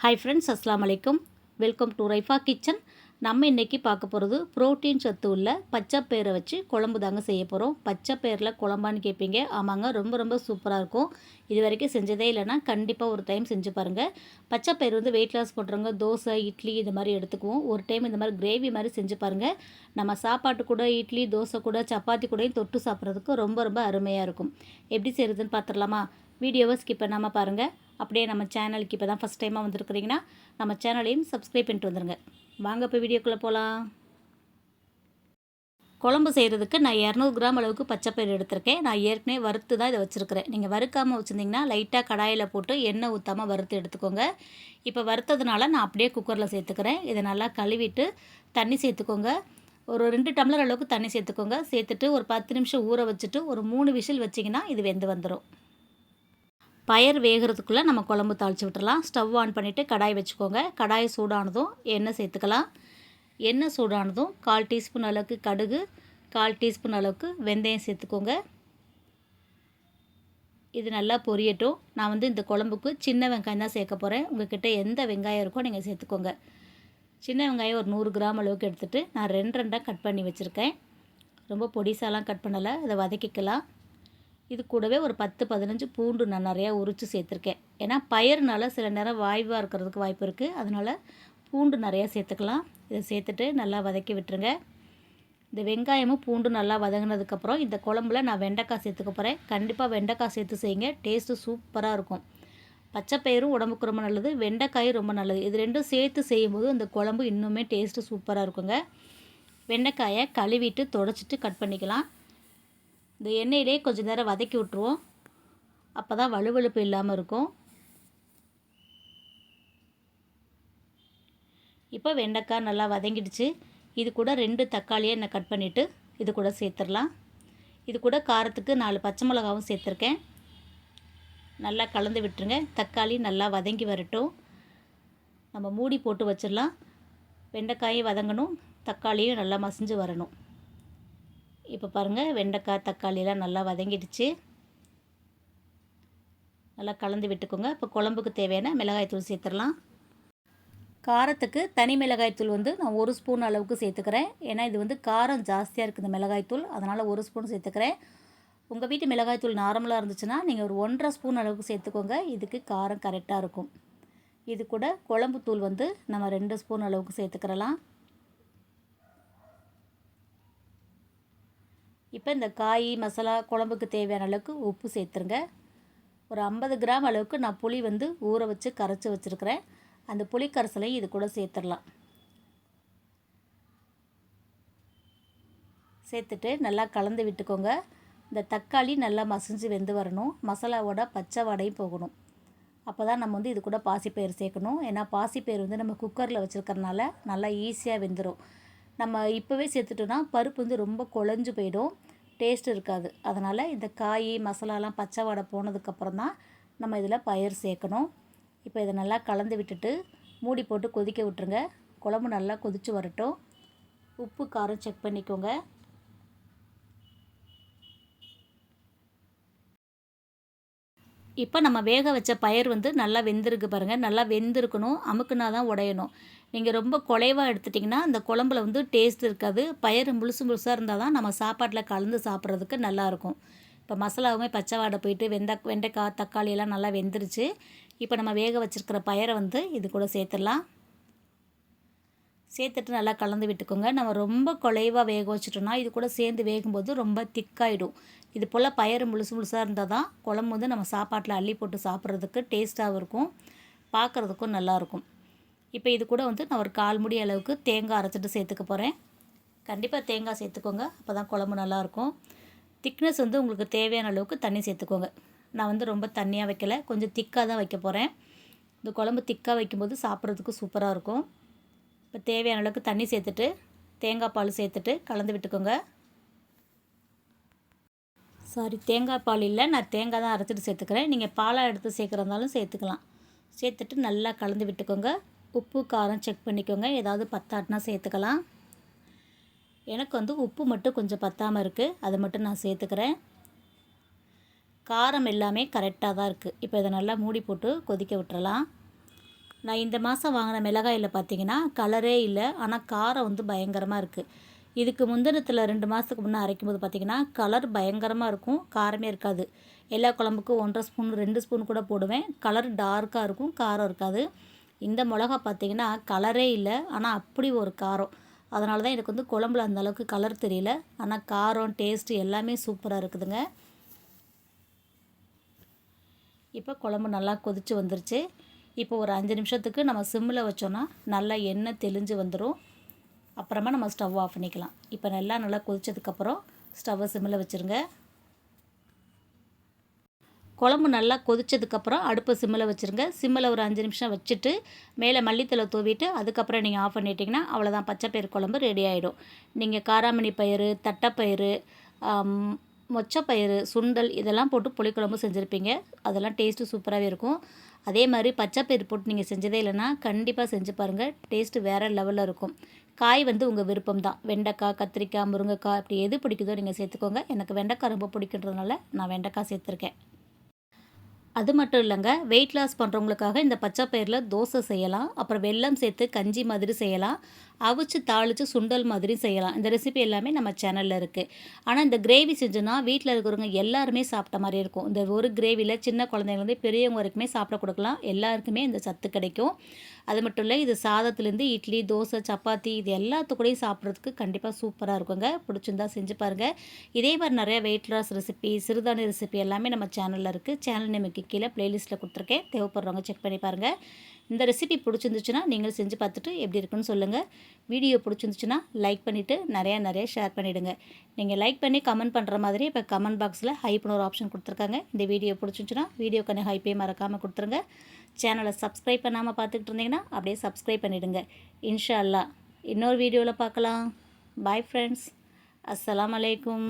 Hi friends அஸ்லாம் வலைக்கும் welcome to Raifa kitchen நம்ம இன்றைக்கி பார்க்க போகிறது ப்ரோட்டீன் சத்து உள்ள பச்சைப்பயிரை வச்சு குழம்பு தாங்க செய்ய போகிறோம் பச்சைப்பயிரில் குழம்பான்னு கேட்பீங்க ஆமாங்க ரொம்ப ரொம்ப சூப்பராக இருக்கும். இது வரைக்கும் செஞ்சதே இல்லைன்னா கண்டிப்பாக ஒரு டைம் செஞ்சு பாருங்கள் பச்சைப்பயிர் வந்து வெயிட் லாஸ் பண்ணுறவங்க தோசை இட்லி இது மாதிரி எடுத்துக்குவோம். ஒரு டைம் இந்த மாதிரி கிரேவி மாதிரி செஞ்சு பாருங்கள் நம்ம சாப்பாட்டு கூட இட்லி தோசை கூட சப்பாத்தி கூடயும் தொட்டு சாப்பிட்றதுக்கு ரொம்ப ரொம்ப அருமையாக இருக்கும். எப்படி செய்கிறதுன்னு பார்த்துடலாமா? வீடியோவை ஸ்கிப் பண்ணாமல் பாருங்கள் அப்படியே நம்ம சேனலுக்கு இப்போ தான் ஃபஸ்ட் டைமாக வந்துருக்குறீங்கன்னா நம்ம சேனலையும் சப்ஸ்கிரைப் பண்ணிட்டு வந்துடுங்க வாங்க இப்போ வீடியோக்குள்ளே போகலாம் குழம்பு செய்கிறதுக்கு நான் இரநூறு கிராம் அளவுக்கு பச்சைப்பயிறு எடுத்திருக்கேன். நான் ஏற்கனவே வறுத்து தான் இதை வச்சுருக்கிறேன். நீங்கள் வறுக்காமல் வச்சுருந்தீங்கன்னா லைட்டாக கடாயில் போட்டு எண்ணெய் ஊற்றாமல் வறுத்து எடுத்துக்கோங்க. இப்போ வறுத்ததுனால நான் அப்படியே குக்கரில் சேர்த்துக்கிறேன். இதை நல்லா கழுவிட்டு தண்ணி சேர்த்துக்கோங்க. ஒரு ரெண்டு டம்ளர் அளவுக்கு தண்ணி சேர்த்துக்கோங்க. சேர்த்துட்டு ஒரு பத்து நிமிஷம் ஊற வச்சுட்டு ஒரு மூணு விசில் வச்சிங்கன்னா இது வெந்து வந்துடும் பயர் வேகிறதுக்குள்ளே நம்ம குழம்பு தாளித்து விட்டுறலாம். ஸ்டவ் ஆன் பண்ணிவிட்டு கடாய் வச்சுக்கோங்க. கடாய் சூடானதும் எண்ணெய் சேர்த்துக்கலாம். எண்ணெய் சூடானதும் கால் டீஸ்பூன் அளவுக்கு கடுகு கால் டீஸ்பூன் அளவுக்கு வெந்தயம் சேர்த்துக்கோங்க. இது நல்லா பொரியட்டும். நான் வந்து இந்த குழம்புக்கு சின்ன வெங்காயம் தான் சேர்க்க போகிறேன் உங்கள்கிட்ட எந்த வெங்காயம் இருக்கோ நீங்கள் சேர்த்துக்கோங்க. சின்ன வெங்காயம் ஒரு நூறு கிராம் அளவுக்கு எடுத்துகிட்டு நான் ரெண்டு ரெண்டாக கட் பண்ணி வச்சுருக்கேன். ரொம்ப பொடிசாலாம் கட் பண்ணலை. அதை வதக்கிக்கலாம். இது கூடவே ஒரு பத்து பதினஞ்சு பூண்டு நான் நிறையா உரித்து சேர்த்துருக்கேன். ஏன்னா பயிர்னால சில நேரம் வாய்வாக இருக்கிறதுக்கு வாய்ப்பு இருக்குது அதனால் பூண்டு நிறையா சேர்த்துக்கலாம். இதை சேர்த்துட்டு நல்லா வதக்கி விட்டுருங்க. இந்த வெங்காயமும் பூண்டு நல்லா வதங்கினதுக்கப்புறம் இந்த குழம்புல நான் வெண்டைக்காய் சேர்த்துக்க போகிறேன் கண்டிப்பாக வெண்டைக்காய் சேர்த்து செய்யுங்க. டேஸ்ட்டு சூப்பராக இருக்கும். பச்சைப்பயிரும் உடம்புக்கு ரொம்ப நல்லது. வெண்டைக்காயும் ரொம்ப நல்லது. இது ரெண்டும் சேர்த்து செய்யும்போது இந்த குழம்பு இன்னுமே டேஸ்ட்டு சூப்பராக இருக்குங்க. வெண்டைக்காயை கழுவிட்டு தொடச்சிட்டு கட் பண்ணிக்கலாம். இந்த எண்ணெயிலே கொஞ்சம் நேரம் வதக்கி விட்ருவோம் அப்போ தான் வலுவழுப்பு இல்லாமல் இருக்கும். இப்போ வெண்டைக்காய் நல்லா வதங்கிடுச்சு. இது கூட ரெண்டு தக்காளியை நான் கட் பண்ணிவிட்டு இது கூட சேர்த்துடலாம். இது கூட காரத்துக்கு நாலு பச்சை மிளகாவும் சேர்த்துருக்கேன். நல்லா கலந்து விட்டுருங்க. தக்காளி நல்லா வதங்கி வரட்டும். நம்ம மூடி போட்டு வச்சிடலாம். வெண்டைக்காயும் வதங்கணும். தக்காளியும் நல்லா மசிஞ்சு வரணும். இப்போ பாருங்கள் வெண்டைக்காய் தக்காளியெல்லாம் நல்லா வதங்கிடுச்சு. நல்லா கலந்து விட்டுக்கோங்க. இப்போ குழம்புக்கு தேவையான மிளகாய்த்தூள் சேர்த்துடலாம். காரத்துக்கு தனி மிளகாய்த்தூள் வந்து நான் ஒரு ஸ்பூன் அளவுக்கு சேர்த்துக்கிறேன். ஏன்னா இது வந்து காரம் ஜாஸ்தியாக இருக்குது இந்த மிளகாய்த்தூள் அதனால் ஒரு ஸ்பூன் சேர்த்துக்கிறேன். உங்கள் வீட்டு மிளகாய்த்தூள் நார்மலாக இருந்துச்சுன்னா நீங்கள் ஒரு ஒன்றரை ஸ்பூன் அளவுக்கு சேர்த்துக்கோங்க. இதுக்கு காரம் கரெக்டாக இருக்கும். இது கூட குழம்பு தூள் வந்து நம்ம ரெண்டு ஸ்பூன் அளவுக்கு சேர்த்துக்கிறலாம். இப்போ இந்த காய் மசாலா குழம்புக்கு தேவையான அளவுக்கு உப்பு சேர்த்துருங்க. ஒரு ஐம்பது கிராம் அளவுக்கு நான் புளி வந்து ஊற வச்சு கரைச்சி வச்சுருக்கிறேன். அந்த புளி கரைசலையும் இது கூட சேர்த்துடலாம். சேர்த்துட்டு நல்லா கலந்து விட்டுக்கோங்க. இந்த தக்காளி நல்லா மசிஞ்சு வெந்து வரணும். மசாலாவோட பச்சை வடையும் போகணும். அப்போ தான் நம்ம வந்து இது கூட பாசிப்பயிர் சேர்க்கணும். ஏன்னா பாசிப்பயிர் வந்து நம்ம குக்கரில் வச்சுருக்கறனால நல்லா ஈஸியாக வெந்துடும் நம்ம இப்போவே சேர்த்துட்டோன்னா பருப்பு வந்து ரொம்ப குழஞ்சு போயிடும். டேஸ்ட் இருக்காது. அதனால் இந்த காய் மசாலாலாம் பச்சை வடை போனதுக்கப்புறம் தான் நம்ம இதில் பயிர் சேர்க்கணும். இப்போ இதை நல்லா கலந்து விட்டுட்டு மூடி போட்டு கொதிக்க விட்டுருங்க. குழம்பு நல்லா கொதித்து வரட்டும். உப்பு காரம் செக் பண்ணிக்கோங்க. இப்போ நம்ம வேக வச்ச பயிர் வந்து நல்லா வெந்திருக்கு பாருங்கள் நல்லா வெந்திருக்கணும். அமுக்குனா தான் உடையணும். நீங்கள் ரொம்ப குலைவாக எடுத்துட்டிங்கன்னா அந்த குழம்புல வந்து டேஸ்ட் இருக்காது. பயிர் முழுசு முழுசாக இருந்தால் தான் நம்ம சாப்பாட்டில் கலந்து சாப்பிட்றதுக்கு நல்லாயிருக்கும் இப்போ மசாலாவுமே பச்சை வாடை போயிட்டு வெந்த வெண்டைக்காய் தக்காளி எல்லாம் நல்லா வெந்துருச்சு. இப்போ நம்ம வேக வச்சுருக்கிற பயிரை வந்து இது கூட சேர்த்துடலாம். சேர்த்துட்டு நல்லா கலந்து விட்டுக்கோங்க. நம்ம ரொம்ப குலைவாக வேக வச்சுட்டோம்னா இது கூட சேர்ந்து வேகும்போது ரொம்ப திக்காயிடும். இது போல் பயிறு முழுசு முழுசாக இருந்தால் தான் குழம்பு வந்து நம்ம சாப்பாட்டில் அள்ளி போட்டு சாப்பிட்றதுக்கு டேஸ்ட்டாகவும் இருக்கும். பார்க்குறதுக்கும் நல்லாயிருக்கும் இப்போ இது கூட வந்து நான் ஒரு கால் முடி அளவுக்கு தேங்காய் அரைச்சிட்டு சேர்த்துக்க போகிறேன் கண்டிப்பாக தேங்காய் சேர்த்துக்கோங்க. அப்போ தான் குழம்பு நல்லாயிருக்கும் திக்னஸ் வந்து உங்களுக்கு தேவையான அளவுக்கு தண்ணி சேர்த்துக்கோங்க. நான் வந்து ரொம்ப தண்ணியாக வைக்கலை. கொஞ்சம் திக்காக தான் வைக்க போகிறேன் இந்த குழம்பு திக்காக வைக்கும்போது சாப்பிட்றதுக்கு சூப்பராக இருக்கும். இப்போ தேவையான அளவுக்கு தண்ணி சேர்த்துட்டு தேங்காய் பால் சேர்த்துட்டு கலந்து விட்டுக்கோங்க. சாரி தேங்காய் பால் இல்லை. நான் தேங்காய் தான் அரைச்சிட்டு சேர்த்துக்கிறேன். நீங்கள் பாலாக எடுத்து சேர்க்குறதாலும் சேர்த்துக்கலாம். சேர்த்துட்டு நல்லா கலந்து விட்டுக்கோங்க. உப்பு காரம் செக் பண்ணிக்கோங்க. ஏதாவது பத்தாட்டினா சேர்த்துக்கலாம். எனக்கு வந்து உப்பு மட்டும் கொஞ்சம் பத்தாமல் இருக்குது அதை மட்டும் நான் சேர்த்துக்கிறேன். காரம் எல்லாமே கரெக்டாக தான் இருக்குது இப்போ இதை நல்லா மூடி போட்டு கொதிக்க விட்டுறலாம். நான் இந்த மாதம் வாங்கின மிளகாயில் பார்த்தீங்கன்னா கலரே இல்லை ஆனால் காரம் வந்து பயங்கரமாக இருக்குது இதுக்கு முந்தினத்தில் ரெண்டு மாதத்துக்கு முன்னே அரைக்கும் போது பார்த்திங்கன்னா கலர் பயங்கரமாக இருக்கும் காரமே இருக்காது. எல்லா குழம்புக்கும் ஒன்றரை ஸ்பூன் ரெண்டு ஸ்பூன் கூட போடுவேன். கலர் டார்க்காக இருக்கும் காரம் இருக்காது. இந்த மிளகா பார்த்திங்கன்னா கலரே இல்லை ஆனால் அப்படி ஒரு காரம். அதனால தான் எனக்கு வந்து குழம்புல அந்த அளவுக்கு கலர் தெரியல. ஆனால் காரம் டேஸ்ட்டு எல்லாமே சூப்பராக இருக்குதுங்க. இப்போ குழம்பு நல்லா கொதித்து வந்துருச்சு. இப்போ ஒரு அஞ்சு நிமிஷத்துக்கு நம்ம சிம்மில் வச்சோன்னா நல்லா எண்ணெய் தெளிஞ்சு வந்துடும் அப்புறமா நம்ம ஸ்டவ் ஆஃப் பண்ணிக்கலாம். இப்போ நல்லா நல்லா கொதித்ததுக்கப்புறம் ஸ்டவ்வை சிம்மில் வச்சுருங்க. குழம்பு நல்லா கொதித்ததுக்கப்புறம் அடுப்பு சிம்மில் வச்சுருங்க. சிம்மில் ஒரு அஞ்சு நிமிஷம் வச்சுட்டு மேலே மல்லித்தலை தூவிட்டு அதுக்கப்புறம் நீங்கள் ஆஃப் பண்ணிட்டீங்கன்னா அவ்வளோதான் பச்சைப்பயிறு குழம்பு ரெடி ஆகிடும் நீங்கள் காராமணி பயிறு தட்டைப்பயிறு மொச்சப்பயிறு சுண்டல் இதெல்லாம் போட்டு புளிக்குழம்பு செஞ்சுருப்பீங்க. அதெல்லாம் டேஸ்ட்டு சூப்பராகவே இருக்கும். அதே மாதிரி பச்சைப்பயிறு போட்டு நீங்கள் செஞ்சதே இல்லைன்னா கண்டிப்பாக செஞ்சு பாருங்கள் டேஸ்ட்டு வேறு லெவலில் இருக்கும். காய் வந்து உங்கள் விருப்பம் தான். வெண்டைக்காய் கத்திரிக்காய் முருங்கைக்காய் அப்படி எது பிடிக்குதோ நீங்கள் சேர்த்துக்கோங்க. எனக்கு வெண்டைக்காய் ரொம்ப பிடிக்குன்றதுனால நான் வெண்டைக்காய் சேர்த்துருக்கேன். அது மட்டும் இல்லைங்க வெயிட் லாஸ் பண்ணுறவங்களுக்காக இந்த பச்சை பயிரில் தோசை செய்யலாம் அப்புறம் வெல்லம் சேர்த்து கஞ்சி மாதிரி செய்யலாம் அவிச்சு தாளித்து சுண்டல் மாதிரி செய்யலாம். இந்த ரெசிபி எல்லாமே நம்ம சேனலில் இருக்குது ஆனால் இந்த கிரேவி செஞ்சோன்னா வீட்டில் இருக்கிறவங்க எல்லாருமே சாப்பிட்ட மாதிரி இருக்கும். இந்த ஒரு கிரேவியில் சின்ன குழந்தைங்கலேருந்து பெரியவங்க வரைக்குமே சாப்பிட கொடுக்கலாம். எல்லாருக்குமே இந்த சத்து கிடைக்கும். அது மட்டும் இல்லை இது சாதத்துலேருந்து இட்லி தோசை சப்பாத்தி இது எல்லாத்துக்கூடையும் சாப்பிட்றதுக்கு கண்டிப்பாக சூப்பராக இருக்குங்க. பிடிச்சிருந்தா செஞ்சு பாருங்கள் இதே மாதிரி நிறைய வெயிட் லாஸ் ரெசிபி சிறுதானிய ரெசிபி எல்லாமே நம்ம சேனலில் இருக்குது சேனல் நமக்கு கீழே ப்ளேலிஸ்ட்டில் கொடுத்துருக்கேன். தேவைப்படுறவங்க செக் பண்ணி பாருங்கள் இந்த ரெசிபி பிடிச்சிருந்துச்சுன்னா நீங்கள் செஞ்சு பார்த்துட்டு எப்படி இருக்குன்னு சொல்லுங்கள் வீடியோ பிடிச்சிருந்துச்சுன்னா லைக் பண்ணிவிட்டு நிறையா நிறைய ஷேர் பண்ணிவிடுங்க நீங்கள் லைக் பண்ணி கமெண்ட் பண்ணுற மாதிரி இப்போ கமெண்ட் பாக்ஸில் ஹைப்னு ஒரு ஆப்ஷன் கொடுத்துருக்காங்க. இந்த வீடியோ பிடிச்சிருந்துச்சுன்னா வீடியோக்கான ஹைப்பே மறக்காமல் கொடுத்துருங்க. சேனலை சப்ஸ்கிரைப் பண்ணாமல் பார்த்துக்கிட்டு இருந்தீங்கன்னா அப்படியே சப்ஸ்கிரைப் பண்ணிவிடுங்க இன்ஷா அல்லா இன்னொரு வீடியோவில் பார்க்கலாம். பாய் ஃப்ரெண்ட்ஸ் அஸ்லாம் அலைக்கும்.